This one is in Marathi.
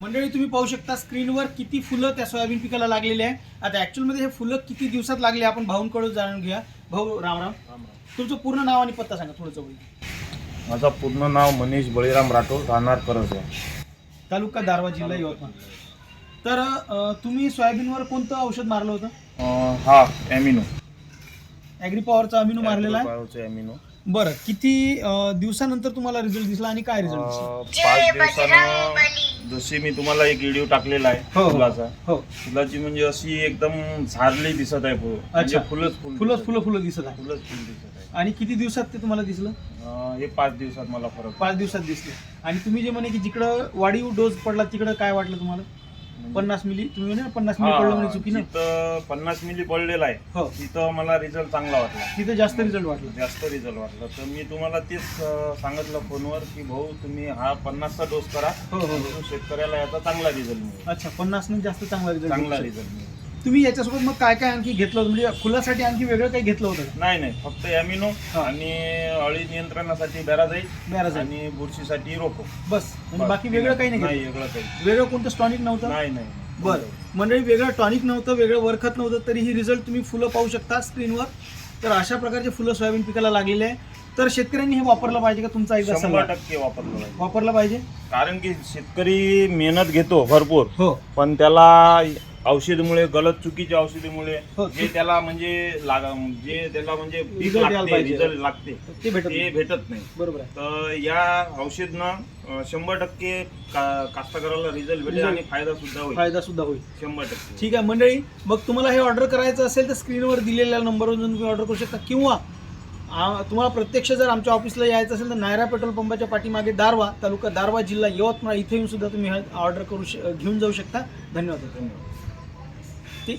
मंडळी तुम्ही पाहू शकता स्क्रीनवर किती फुलं त्या सोयाबीन पिकाला लागलेले आहे. आता ऍक्च्युअलमध्ये हे फुलं किती दिवसात लागले आपण भाऊंकडून जाणून घ्या भाऊ राम राम. तुमचं पूर्ण नाव आणि पत्ता सांगा थोडं जवळ. माझं पूर्ण नाव मनीष बळीराम राठोड राहणार करस तालुका दारवा जिल्हा यवतमाळ. तर अं, तुम्ही सोयाबीनवर कोणतं औषध मारलं होतं? हा एमिनो ॲग्री पॉवरचा अमिनो मारलेला आहे. बरं किती अं, दिवसानंतर तुम्हाला रिझल्ट दिसला आणि काय रिझल्ट दिसला? अं, पाच दिवसानं जशी मी तुम्हाला एक व्हिडिओ टाकलेला हो, आहे हो. फुलाचा. हो. फुलाची म्हणजे अशी एकदम झारली दिसत आहे फुल. म्हणजे अच्छा. फुलच फुल फुलं दिसत फुलं फुलं दिसत आहे. आहे. फुलच फुल दिसत आहे. आणि किती दिवसात ते तुम्हाला दिसलं? अं, हे पाच दिवसात मला फरक पाच दिवसात दिसले. आणि तुम्ही जे म्हणे की जिकडं वाढीव डोस पडला तिकडं काय वाटलं तुम्हाला? पन्नास मिली तुम्ही म्हणे ना पन्नास मिली पडलं म्हणजे चुकी ना जिथं पन्नास मिली पडलेला आहे. हो. तिथं मला रिझल्ट चांगला वाटला. तिथं जास्त रिझल्ट वाटला. जास्त रिझल्ट वाटला. तर मी तुम्हाला तेच अं, सांगितलं फोनवर की भाऊ तुम्ही हा पन्नासचा डोस करा. हो हो. हो शेतकऱ्याला याचा चांगला रिझल्ट मिळेल. अच्छा पन्नास जास्त चांगला रिझल्ट चांगला रिझल्ट मिळेल. तुम्ही याच्यासोबत मग काय काय आणखी घेतलं होतं? म्हणजे फुलासाठी आणखी वेगळं काही घेतलं होतं का? नाही नाही. फक्त ॲमिनो हा. आणि अळी नियंत्रणासाठी बॅराजाईल बॅराझाईल. आणि बुरशीसाठी रोको. बस. म्हणजे बाकी वेगळं काही नाही नाही घेतलं वेगळं काही वेगळं कोणतं स्टॉनिक नव्हतं? नाही नाही. बरं. मंडळी वेगळं टॉनिक नव्हतं वेगळं वरखत नव्हतं तरीही रिझल्ट तुम्ही फुलं पाहू शकता स्क्रीनवर. तर अशा प्रकारचे फुलं सोयाबीन पिकाला लागलेले आहे. तर शेतकऱ्यांनी हे वापरलं पाहिजे का? तुमचा एकदा शंभर सल्ला. टक्के वापरलं पाहिजे. वापरलं पाहिजे? कारण की शेतकरी मेहनत घेतो भरपूर. हो. पण त्याला औषधमुळे गलत चुकीच्या औषधीमुळे हो. जे त्याला म्हणजे लागा जे त्याला म्हणजे पीक Result यायला लागते पाहिजे. रिझल्ट लागते ते भेटत ते नाही. भेटत नाही. बरोबर आहे. तर या औषधनं शंभर टक्के का- कास्तकाराला रिझल्ट भेटेल Result. आणि फायदा सुद्धा होईल. फायदा सुद्धा होईल. शंभर टक्के. ठीक आहे मंडळी मग तुम्हाला हे ऑर्डर करायचं असेल तर स्क्रीनवर दिलेल्या नंबरवर जाऊन तुम्ही ऑर्डर करू शकता. किंवा आ, तुम्हाला प्रत्यक्ष जर आमच्या ऑफिसला यायचं असेल तर नायरा पेट्रोल पंपाच्या पाठीमागे दारवा तालुका दारवा जिल्हा यवतमाळ इथे येऊन सुद्धा तुम्ही ऑर्डर करू श- घेऊन जाऊ शकता. धन्यवाद. धन्यवाद.